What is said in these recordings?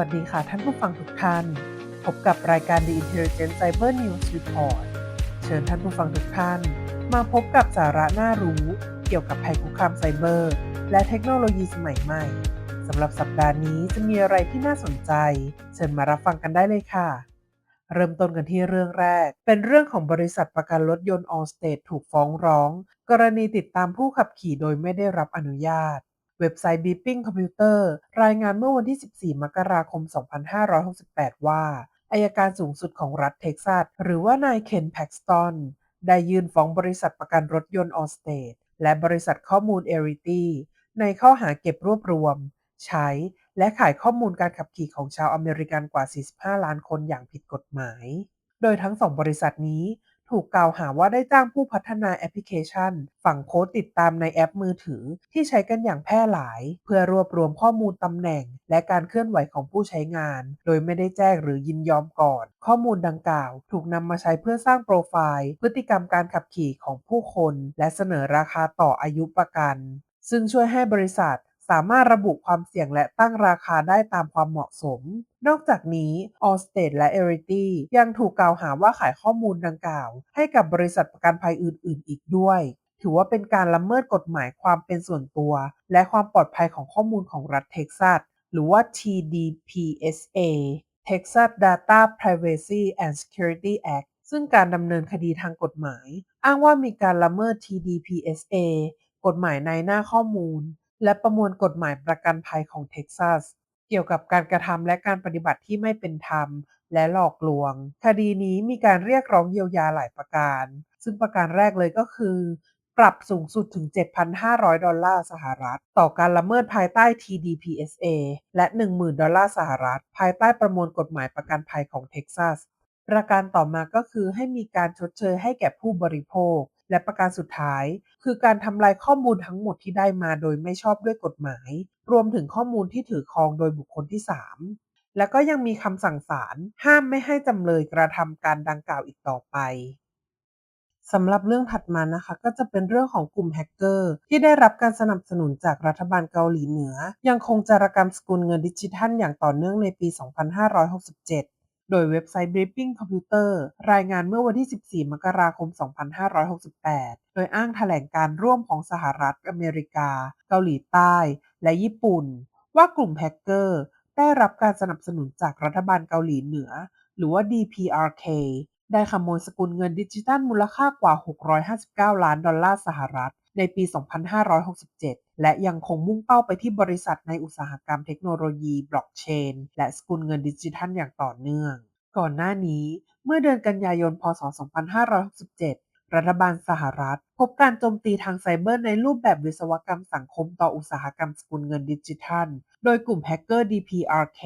วัสดีค่ะท่านผู้ฟังทุกท่าน พบกับรายการ The Intelligent Cyber News Report เชิญท่านผู้ฟังทุกท่าน มาพบกับสาระน่ารู้ เกี่ยวกับภัยคุกคามไซเบอร์ และเทคโนโลยีสมัยใหม่สำหรับสัปดาห์นี้จะมีอะไรที่น่าสนใจ เชิญมารับฟังกันได้เลยค่ะ เริ่มต้นกันที่เรื่องแรก เป็นเรื่องของบริษัทประกันรถยนต์ Allstate ถูกฟ้องร้อง กรณีติดตามผู้ขับขี่โดยไม่ได้รับอนุญาต เว็บไซต์ Beeping Computer รายงานเมื่อวันที่ 14 มกราคม 2568 ว่าอายการสูงสุดของรัฐเท็กซัส หรือว่านายเคนแพ็กสตันได้ยื่นฟ้องบริษัทประกันรถยนต์ Allstate และบริษัทข้อมูล Arity ในข้อหาเก็บรวบรวม ใช้ และขายข้อมูลการขับขี่ของชาวอเมริกันกว่า 45 ล้านคนอย่างผิดกฎหมาย โดยทั้งสองบริษัทนี้ ถูกกล่าวหาว่าได้จ้างผู้พัฒนาแอปพลิเคชัน ฝังโค้ดติดตามในแอปมือถือ ที่ใช้กันอย่างแพร่หลาย เพื่อรวบรวมข้อมูลตำแหน่ง และการเคลื่อนไหวของผู้ใช้งาน โดยไม่ได้แจ้งหรือยินยอมก่อน ข้อมูลดังกล่าว ถูกนำมาใช้เพื่อสร้างโปรไฟล์ พฤติกรรมการขับขี่ของผู้คน และเสนอราคาต่ออายุประกัน ซึ่งช่วยให้บริษัท สามารถระบุความเสี่ยงและตั้งราคาได้ตามความเหมาะสม นอกจากนี้ Allstate และ Arity ยังถูกกล่าวหาว่าขายข้อมูลดังกล่าว ให้กับบริษัทประกันภัยอื่น ๆ อีกด้วย ถือว่าเป็นการละเมิดกฎหมายความเป็นส่วนตัว และความปลอดภัยของข้อมูลของรัฐเท็กซัสหรือว่า TDPSA Texas Data Privacy and Security Act ซึ่งการดำเนินคดีทางกฎหมาย อ้างว่ามีการละเมิด TDPSA กฎหมายในหน้าข้อมูล และประมวลกฎหมายประกันภัยของเท็กซัส เกี่ยวกับการกระทำและการปฏิบัติที่ไม่เป็นธรรม และหลอกลวง คดีนี้มีการเรียกร้องเยียวยาหลายประการ ซึ่งประการแรกเลยก็คือ ปรับสูงสุดถึง 7,500 ดอลลาร์สหรัฐ ต่อการละเมิดภายใต้ TDPSA และ 10,000 ดอลลาร์สหรัฐ ภายใต้ประมวลกฎหมายประกันภัยของเท็กซัสประการต่อมาก็คือให้มีการชดเชยให้แก่ผู้บริโภค และประการสุดท้าย คือการทำลายข้อมูลทั้งหมดที่ได้มาโดยไม่ชอบด้วยกฎหมาย รวมถึงข้อมูลที่ถือครองโดยบุคคลที่ 3 แล้วก็ยังมีคำสั่งศาลห้ามไม่ให้จำเลยกระทำการดังกล่าวอีกต่อไปสำหรับเรื่องถัดมานะคะ ก็จะเป็นเรื่องของกลุ่มแฮกเกอร์ ที่ได้รับการสนับสนุนจากรัฐบาลเกาหลีเหนือ ยังคงจารกรรมสกุลเงินดิจิทัลอย่างต่อเนื่องในปี 2567 โดยเว็บไซต์ Briefing Computer รายงานเมื่อวันที่ 14 มกราคม 2568 โดยอ้างแถลงการร่วมของสหรัฐอเมริกา เกาหลีใต้ และญี่ปุ่น ว่ากลุ่มแฮกเกอร์ ได้รับการสนับสนุนจากรัฐบาลเกาหลีเหนือ หรือว่า DPRK ได้ขโมยสกุลเงินดิจิทัลมูลค่ากว่า 659 ล้านดอลลาร์สหรัฐ ในปี 2567 และยังคงมุ่งเป้าไปที่บริษัทในอุตสาหกรรมเทคโนโลยีบล็อกเชน และสกุลเงินดิจิทัลอย่างต่อเนื่อง ก่อนหน้านี้ เมื่อเดือนกันยายน พศ 2567 รัฐบาลสหรัฐ พบการโจมตีทางไซเบอร์ในรูปแบบวิศวกรรมสังคมต่ออุตสาหกรรมสกุลเงินดิจิทัล โดยกลุ่มแฮกเกอร์ DPRK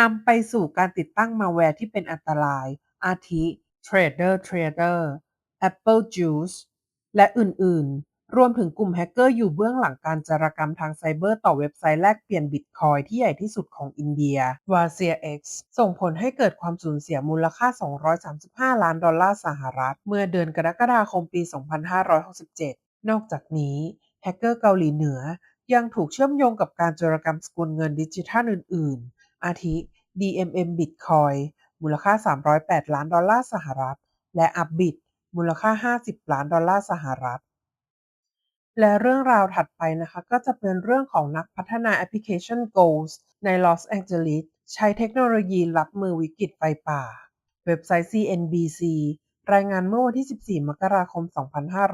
นำไปสู่การติดตั้งมาแวร์ที่เป็นอันตราย อาทิ Trader Trader Apple Juice และอื่น ๆ รวมถึงกลุ่มแฮกเกอร์อยู่เบื้องหลังการจารกรรมทางไซเบอร์ต่อเว็บไซต์แลกเปลี่ยนบิตคอยที่ใหญ่ที่สุดของอินเดีย w a z i r X ส่งผลให้เกิดความสูญเสียมูลค่า 235 ล้านดอลลาร์สหรัฐ เมื่อเดือนกรกฎาคมปี 2567 นอกจากนี้แฮกเกอร์เกาหลีเหนือยังถูกเชื่อมโยงกับการจารกรรมสกุลเงินดิจิทัลอื่น ๆ อาทิ DMM Bitcoin มูลค่า 308 ล้านดอลลาร์สหรัฐ และ Upbit มูลค่า 50 ล้านดอลลาร์สหรัฐ และเรื่องราวถัดไปนะคะก็จะเป็นเรื่องของนักพัฒนาแอปพลิเคชัน Ghost ในลอสแองเจลิสใช้เทคโนโลยีรับมือวิกฤตไฟป่า เว็บไซต์ CNBC รายงานเมื่อวันที่ 14 มกราคม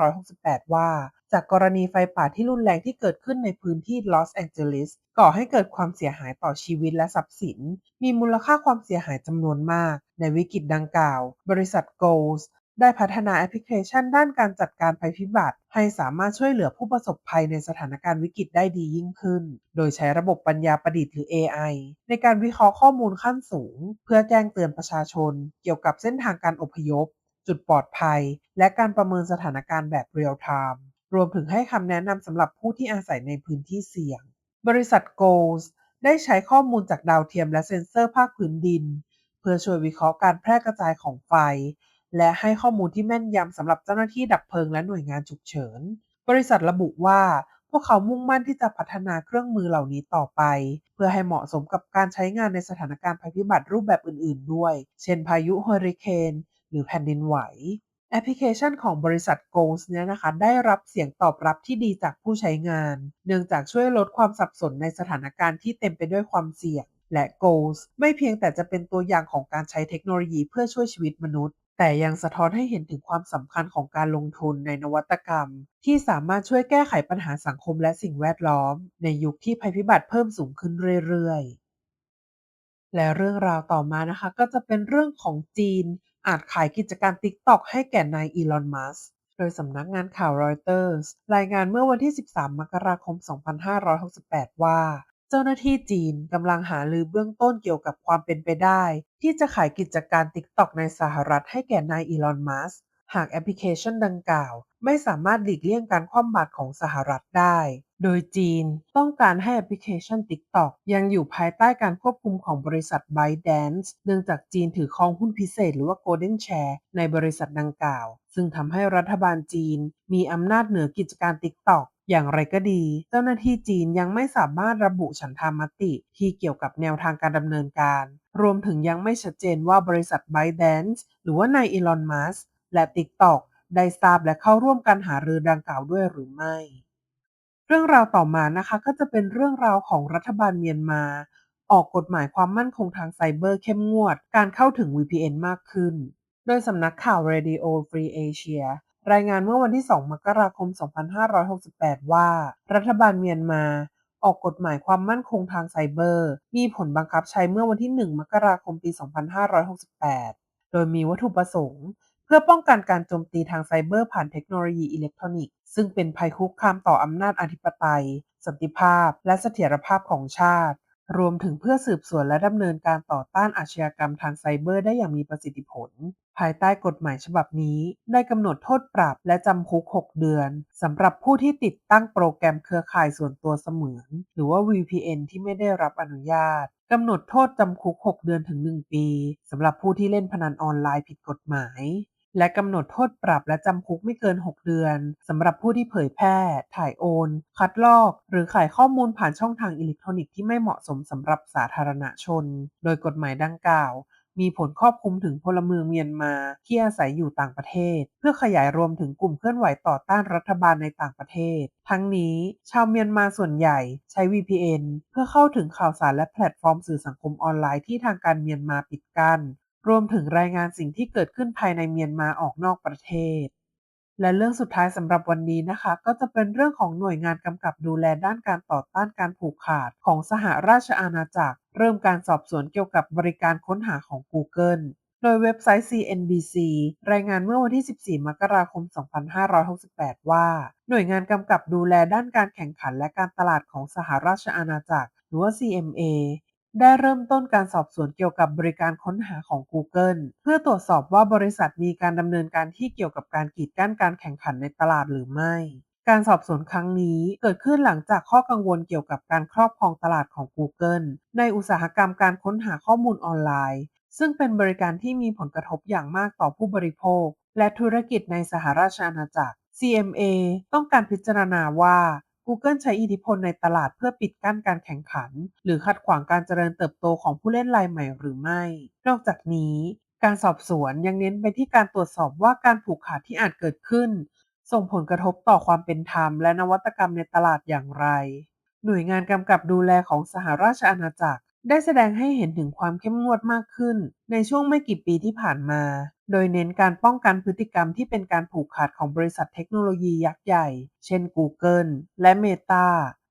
2568 ว่า จากกรณีไฟป่าที่รุนแรงที่เกิดขึ้นในพื้นที่ลอสแองเจลิสก่อให้เกิดความเสียหายต่อชีวิตและทรัพย์สิน มีมูลค่าความเสียหายจำนวนมาก ในวิกฤตดังกล่าว บริษัท Ghost ได้พัฒนาแอปพลิเคชันด้านการจัดการภัยพิบัติ ให้สามารถช่วยเหลือผู้ประสบภัยในสถานการณ์วิกฤตได้ดียิ่งขึ้น โดยใช้ระบบปัญญาประดิษฐ์หรือ AI ในการวิเคราะห์ข้อมูลขั้นสูง เพื่อแจ้งเตือนประชาชน เกี่ยวกับเส้นทางการอพยพ จุดปลอดภัย และการประเมินสถานการณ์แบบเรียลไทม์ รวมถึงให้คำแนะนำสำหรับผู้ที่อาศัยในพื้นที่เสี่ยง บริษัท Goals ได้ใช้ข้อมูลจากดาวเทียมและเซ็นเซอร์ภาคพื้นดิน เพื่อช่วยวิเคราะห์การแพร่กระจายของไฟ และให้ข้อมูลที่แม่นยำสำหรับเจ้าหน้าที่ดับเพลิงและหน่วยงานฉุกเฉิน บริษัทระบุว่า พวกเขามุ่งมั่นที่จะพัฒนาเครื่องมือเหล่านี้ต่อไป เพื่อให้เหมาะสมกับการใช้งานในสถานการณ์ภัยพิบัติรูปแบบอื่น ๆ ด้วย เช่นพายุเฮอริเคนหรือแผ่นดินไหวแอปพลิเคชันของบริษัท Goals เนี่ยนะคะได้รับเสียงตอบรับที่ดีจากผู้ใช้งาน เนื่องจากช่วยลดความสับสนในสถานการณ์ที่เต็มไปด้วยความเสี่ยง และ Goals ไม่เพียงแต่จะเป็นตัวอย่างของการใช้เทคโนโลยีเพื่อช่วยชีวิตมนุษย์ แต่ยังสะท้อนให้เห็นถึงความสำคัญของการลงทุนในนวัตกรรม ที่สามารถช่วยแก้ไขปัญหาสังคมและสิ่งแวดล้อม ในยุคที่ภัยพิบัติเพิ่มสูงขึ้นเรื่อยๆ และเรื่องราวต่อมานะคะก็จะเป็นเรื่องของจีน อาจขายกิจการ TikTok ให้แก่นายอีลอนมัสก์โดยสำนักงานข่าวรอยเตอร์สรายงานเมื่อวันที่ 13 มกราคม 2568 ว่า เจ้าหน้าที่จีนกำลังหาลือเบื้องต้นเกี่ยวกับความเป็นไปได้ ที่จะขายกิจการ TikTok ในสหรัฐให้แก่นายอีลอน มัสก์หากแอปพลิเคชันดังกล่าว ไม่สามารถหลีกเลี่ยงการคว่ำบาตรของสหรัฐได้ โดยจีนต้องการให้แอปพลิเคชัน TikTok ยังอยู่ภายใต้การควบคุมของบริษัท ByteDance เนื่องจากจีนถือครองหุ้นพิเศษหรือว่า Golden Share ในบริษัทดังกล่าว ซึ่งทำให้รัฐบาลจีนมีอำนาจเหนือกิจการ TikTok อย่างไรก็ดี เจ้าหน้าที่จีนยังไม่สามารถระบุฉันทามติที่เกี่ยวกับแนวทางการดำเนินการ รวมถึงยังไม่ชัดเจนว่าบริษัท ByteDance หรือว่านายอีลอนมัสและ TikTok ได้ทราบและเข้าร่วมการหารือดังกล่าวด้วยหรือไม่ เรื่องราวต่อมานะคะก็จะเป็นเรื่องราวของรัฐบาลเมียนมา ออกกฎหมายความมั่นคงทางไซเบอร์เข้มงวด การเข้าถึง VPN มากขึ้น โดยสำนักข่าว Radio Free Asia รายงานเมื่อวันที่ 2 มกราคม 2568 ว่า รัฐบาลเมียนมา ออกกฎหมายความมั่นคงทางไซเบอร์ มีผลบังคับใช้เมื่อวันที่ 1 มกราคม ปี 2568 โดยมีวัตถุประสงค์ เพื่อป้องกันการโจมตีทางไซเบอร์ผ่านเทคโนโลยีอิเล็กทรอนิกส์ซึ่งเป็นภัยคุกคามต่ออำนาจอธิปไตย สันติภาพ และเสถียรภาพของชาติ รวมถึงเพื่อสืบสวนและดำเนินการต่อต้านอาชญากรรมทางไซเบอร์ได้อย่างมีประสิทธิผล ภายใต้กฎหมายฉบับนี้ ได้กำหนดโทษปรับและจำคุก 6 เดือนสำหรับผู้ที่ติดตั้งโปรแกรมเครือข่ายส่วนตัวเสมือน หรือว่า VPN ที่ไม่ได้รับอนุญาตกำหนดโทษจำคุก 6 เดือนถึง 1 ปีสำหรับผู้ที่เล่นพนันออนไลน์ผิดกฎหมาย และกำหนดโทษปรับและจำคุกไม่เกิน 6 เดือนสำหรับผู้ที่เผยแพร่ ถ่ายโอน คัดลอก หรือขายข้อมูลผ่านช่องทางอิเล็กทรอนิกส์ที่ไม่เหมาะสมสำหรับสาธารณชน โดยกฎหมายดังกล่าว มีผลครอบคลุมถึงพลเมืองเมียนมาที่อาศัยอยู่ต่างประเทศ เพื่อขยายรวมถึงกลุ่มเคลื่อนไหวต่อต้านรัฐบาลในต่างประเทศ ทั้งนี้ ชาวเมียนมาส่วนใหญ่ใช้ VPN เพื่อเข้าถึงข่าวสารและแพลตฟอร์มสื่อสังคมออนไลน์ที่ทางการเมียนมาปิดกั้น รวมถึงรายงานสิ่งที่เกิดขึ้นภายในเมียนมาออกนอกประเทศ และเรื่องสุดท้ายสำหรับวันนี้นะคะ ก็จะเป็นเรื่องของหน่วยงานกำกับดูแลด้านการต่อต้านการผูกขาดของสหราชอาณาจักร เริ่มการสอบสวนเกี่ยวกับบริการค้นหาของ Google โดยเว็บไซต์ CNBC รายงานเมื่อวันที่ 14 มกราคม 2568 ว่า หน่วยงานกำกับดูแลด้านการแข่งขันและการตลาดของสหราชอาณาจักร หรือว่า CMA ได้เริ่มต้นการสอบสวนเกี่ยวกับบริการค้นหาของ Google เพื่อตรวจสอบว่าบริษัทมีการดำเนินการที่เกี่ยวกับการกีดกั้นการแข่งขันในตลาดหรือไม่การสอบสวนครั้งนี้เกิดขึ้นหลังจากข้อกังวลเกี่ยวกับการครอบครองตลาดของ Google ในอุตสาหกรรมการค้นหาข้อมูลออนไลน์ ซึ่งเป็นบริการที่มีผลกระทบอย่างมากต่อผู้บริโภค และธุรกิจในสหราชอาณาจักร CMA ต้องการพิจารณาว่า Google ใช้อิทธิพลในตลาดเพื่อปิดกั้นการแข่งขัน หรือขัดขวางการเจริญเติบโตของผู้เล่นรายใหม่หรือไม่ นอกจากนี้ การสอบสวนยังเน้นไปที่การตรวจสอบว่าการผูกขาดที่อาจเกิดขึ้น ส่งผลกระทบต่อความเป็นธรรมและนวัตกรรมในตลาดอย่างไร หน่วยงานกำกับดูแลของสหราชอาณาจักร ได้แสดงให้เห็นถึงความเข้มงวดมากขึ้น ในช่วงไม่กี่ปีที่ผ่านมา โดยเน้นการป้องกันพฤติกรรมที่เป็นการผูกขาดของบริษัทเทคโนโลยียักษ์ใหญ่ เช่น Google และ Meta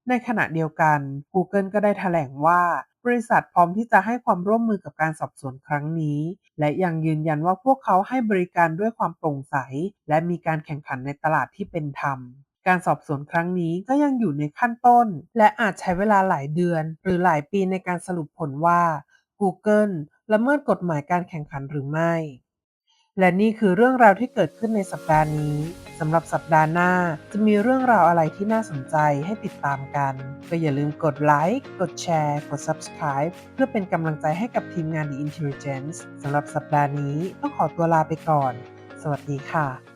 ในขณะเดียวกัน Google ก็ได้แถลงว่า บริษัทพร้อมที่จะให้ความร่วมมือกับการสอบสวนครั้งนี้ และยังยืนยันว่าพวกเขาให้บริการด้วยความโปร่งใส และมีการแข่งขันในตลาดที่เป็นธรรม การสอบสวนครั้งนี้ก็ยังอยู่ในขั้นต้น และอาจใช้เวลาหลายเดือน หรือหลายปีในการสรุปผลว่า Google ละเมิดกฎหมายการแข่งขันหรือไม่ และนี่คือเรื่องราวที่เกิดขึ้นในสัปดาห์นี้สำหรับสัปดาห์หน้า จะมีเรื่องราวอะไรที่น่าสนใจให้ติดตามกัน ก็อย่าลืมกดไลค์กดแชร์กด Subscribe เพื่อเป็นกำลังใจให้กับทีมงาน The Intelligence สำหรับสัปดาห์นี้ต้องขอตัวลาไปก่อน สวัสดีค่ะ